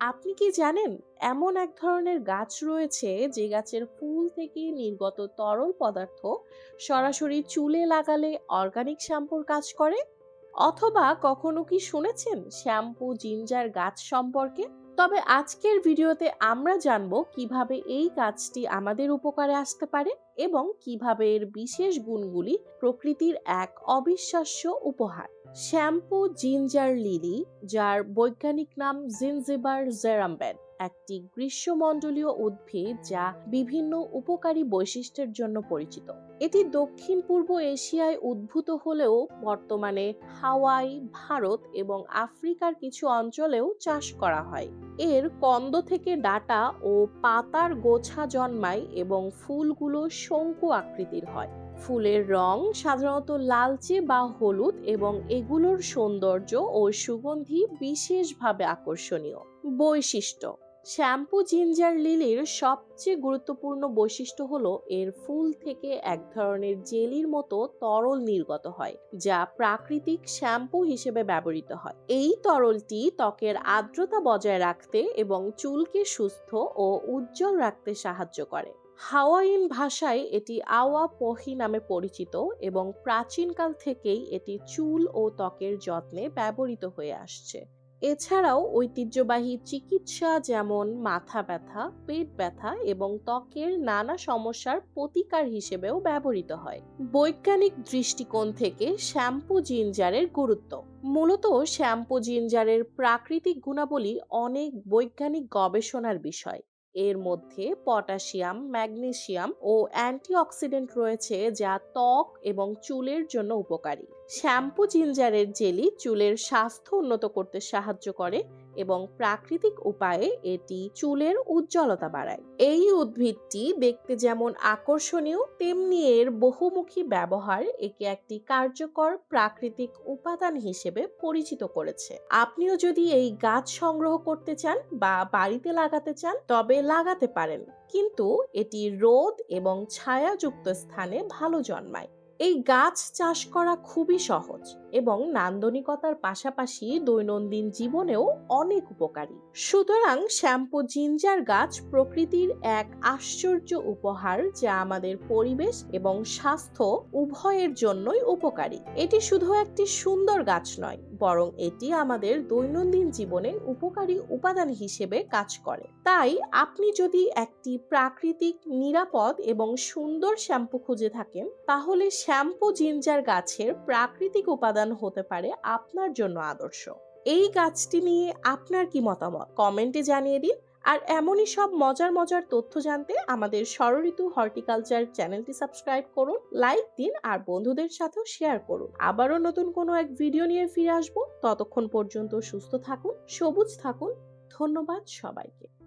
আপনি কি জানেন, এমন এক ধরনের গাছ রয়েছে যে গাছের ফুল থেকে নির্গত তরল পদার্থ সরাসরি চুলে লাগালে অর্গানিক শ্যাম্পুর কাজ করে? অথবা কখনো কি শুনেছেন শ্যাম্পু, জিঞ্জার গাছ সম্পর্কে? তবে আজকের ভিডিওতে আমরা জানব কীভাবে এই গাছটি আমাদের উপকারে আসতে পারে এবং কীভাবে এর বিশেষ গুণগুলি প্রকৃতির এক অবিশ্বাস্য উপহার। শ্যাম্পু জিঞ্জার লিলি, যার বৈজ্ঞানিক নাম জিনজিবার জেরাম্বেন একটি গ্রীষ্মমণ্ডলীয় উদ্ভিদ যা বিভিন্ন উপকারী বৈশিষ্ট্যের জন্য পরিচিত। এটি দক্ষিণ পূর্ব এশিয়ায় উদ্ভূত হলেও বর্তমানে হাওয়াই, ভারত এবং আফ্রিকার কিছু অঞ্চলেও চাষ করা হয়। এর কন্দ থেকে ডাটা ও পাতার গোছা জন্মায় এবং ফুলগুলো শঙ্কু আকৃতির হয়। ফুলের রং সাধারণত লালচে বা হলুদ এবং এগুলোর সৌন্দর্য ও সুগন্ধি বিশেষভাবে আকর্ষণীয়। বৈশিষ্ট্য, শ্যাম্পু জিঞ্জার লিলির সবচেয়ে গুরুত্বপূর্ণ বৈশিষ্ট্য হলো এর ফুল থেকে এক ধরনের জেলির মতো তরল নির্গত হয়, যা প্রাকৃতিক শ্যাম্পু হিসেবে ব্যবহৃত হয়। এই তরলটি ত্বকের আর্দ্রতা বজায় রাখতে এবং চুলকে সুস্থ ও উজ্জ্বল রাখতে সাহায্য করে। হাওয়াইন ভাষায় এটি আওয়া পহি নামে পরিচিত এবং প্রাচীনকাল থেকেই এটি চুল ও ত্বকের যত্নে ব্যবহৃত হয়ে আসছে। এছাড়াও ঐতিহ্যবাহী চিকিৎসা যেমন মাথা ব্যথা, পেট ব্যথা এবং ত্বকের নানা সমস্যার প্রতিকার হিসেবেও ব্যবহৃত হয়। বৈজ্ঞানিক দৃষ্টিকোণ থেকে শ্যাম্পু জিঞ্জারের গুরুত্ব। মূলত শ্যাম্পু জিঞ্জারের প্রাকৃতিক গুণাবলী অনেক বৈজ্ঞানিক গবেষণার বিষয়। এর মধ্যে পটাশিয়াম, ম্যাগনেশিয়াম ও অ্যান্টিঅক্সিডেন্ট রয়েছে যা ত্বক এবং চুলের জন্য উপকারী। শ্যাম্পু জিঞ্জারের জেলি চুলের স্বাস্থ্য উন্নত করতে সাহায্য করে এবং প্রাকৃতিক উপায়ে এটি চুলের উজ্জ্বলতা বাড়ায়। এই উদ্ভিদটি দেখতে যেমন আকর্ষণীয়, তেমনি এর বহুমুখী ব্যবহার একে একটি কার্যকর প্রাকৃতিক উপাদান হিসেবে পরিচিত করেছে। আপনিও যদি এই গাছ সংগ্রহ করতে চান বা বাড়িতে লাগাতে চান, তবে লাগাতে পারেন। কিন্তু এটি রোদ এবং ছায়াযুক্ত স্থানে ভালো জন্মায়। এই গাছ চাষ করা খুবই সহজ এবং নান্দনিকতার পাশাপাশি দৈনন্দিন জীবনেও অনেক উপকারী। সুতরাং শ্যাম্পু জিঞ্জার গাছ প্রকৃতির এক আশ্চর্য উপহার যা আমাদের পরিবেশ এবং স্বাস্থ্য উভয়ের জন্যই উপকারী। এটি শুধু একটি সুন্দর গাছ নয়, বরং এটি আমাদের দৈনন্দিন জীবনে উপকারী উপাদান হিসেবে কাজ করে। তাই আপনি যদি একটি প্রাকৃতিক, নিরাপদ এবং সুন্দর শ্যাম্পু খুঁজে থাকেন, তাহলে শ্যাম্পু জিঞ্জার গাছের প্রাকৃতিক উপাদান হতে পারে আপনার জন্য আদর্শ। এই গাছটি নিয়ে আপনার কি মতামত? কমেন্টে জানিয়ে দিন। আর এমনই সব মজার মজার তথ্য জানতে আমাদের ষড়ঋতু হর্টিকালচার চ্যানেলটি সাবস্ক্রাইব করুন, লাইক দিন আর বন্ধুদের সাথেও শেয়ার করুন। আবারও নতুন কোনো এক ভিডিও নিয়ে ফিরে আসব। ততক্ষণ পর্যন্ত সুস্থ থাকুন, সবুজ থাকুন। ধন্যবাদ সবাইকে।